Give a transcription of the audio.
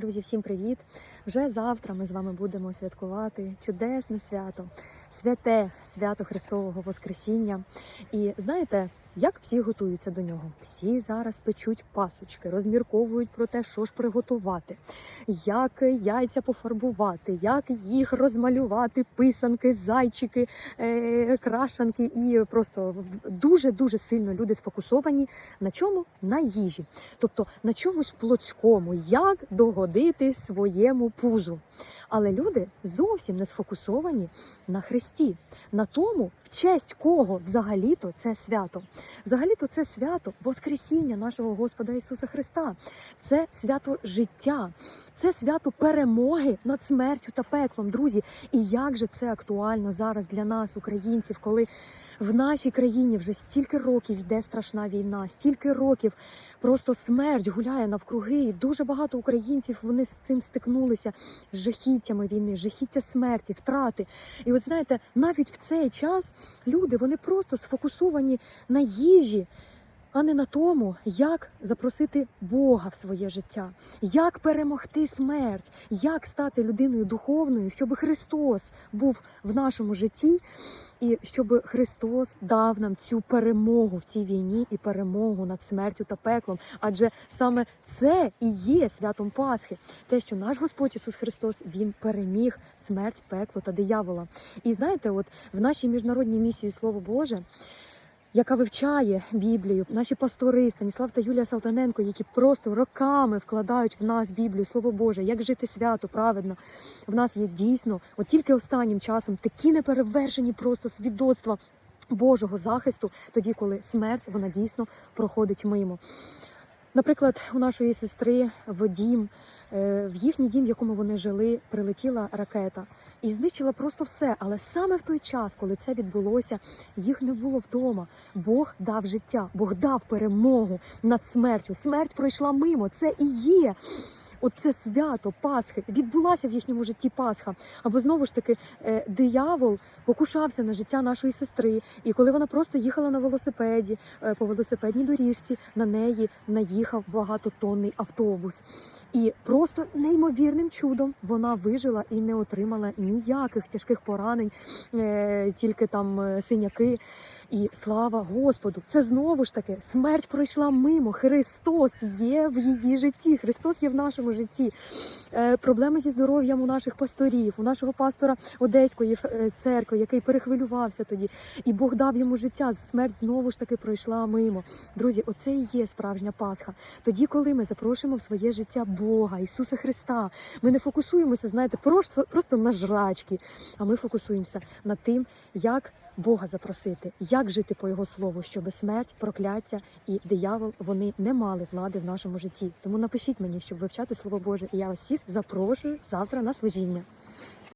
Друзі, всім привіт! Вже завтра ми з вами будемо святкувати чудесне свято, святе свято Христового Воскресіння. І знаєте, як всі готуються до нього? Всі зараз печуть пасочки, розмірковують про те, що ж приготувати, як яйця пофарбувати, як їх розмалювати, писанки, зайчики, е, крашанки. І просто дуже дуже сильно люди сфокусовані на чому? На їжі, тобто на чомусь плотському, як догодити своєму пузу. Але люди зовсім не сфокусовані на Христі, на тому, в честь кого взагалі-то це свято. Взагалі-то це свято Воскресіння нашого Господа Ісуса Христа. Це свято життя, це свято перемоги над смертю та пеклом. Друзі, і як же це актуально зараз для нас, українців, коли в нашій країні вже стільки років йде страшна війна, стільки років просто смерть гуляє навкруги, і дуже багато українців вони з цим стикнулися з жахіттями війни, жахіття смерті, втрати. І от знаєте, навіть в цей час люди вони просто сфокусовані на їжі. А не на тому, як запросити Бога в своє життя, як перемогти смерть, як стати людиною духовною, щоб Христос був в нашому житті, і щоб Христос дав нам цю перемогу в цій війні і перемогу над смертю та пеклом. Адже саме це і є святом Пасхи, те, що наш Господь Ісус Христос Він переміг смерть, пекло та диявола. І знаєте, от в нашій міжнародній місії Слово Боже яка вивчає Біблію, наші пастори Станіслав та Юлія Салтаненко, які просто роками вкладають в нас Біблію, Слово Боже, як жити свято праведно. В нас є дійсно, от тільки останнім часом такі неперевершені просто свідоцтва Божого захисту, тоді, коли смерть вона дійсно проходить мимо. Наприклад, у нашої сестри в дім, е, в їхній дім, в якому вони жили, прилетіла ракета і знищила просто все. Але саме в той час, коли це відбулося, їх не було вдома. Бог дав життя, Бог дав перемогу над смертю. Смерть пройшла мимо. Це і є. Оце свято Пасхи відбулася в їхньому житті Пасха. Або знову ж таки е, диявол покушався на життя нашої сестри, і коли вона просто їхала на велосипеді е, по велосипедній доріжці, на неї наїхав багатотонний автобус. І просто неймовірним чудом вона вижила і не отримала ніяких тяжких поранень, е, тільки там синяки. І слава Господу! Це знову ж таки смерть пройшла мимо. Христос є в її житті. Христос є в нашому житті. Е, Проблеми зі здоров'ям у наших пасторів, у нашого пастора Одеської е, церкви, який перехвилювався тоді, і Бог дав йому життя. Смерть знову ж таки пройшла мимо. Друзі, оце і є справжня Пасха. Тоді, коли ми запрошуємо в своє життя Бога, Ісуса Христа, ми не фокусуємося, знаєте, просто, просто на жрачки, а ми фокусуємося над тим, як. Бога запросити, як жити по його слову, щоб смерть, прокляття і диявол вони не мали влади в нашому житті. Тому напишіть мені, щоб вивчати слово Боже, і я усіх запрошую завтра на служіння.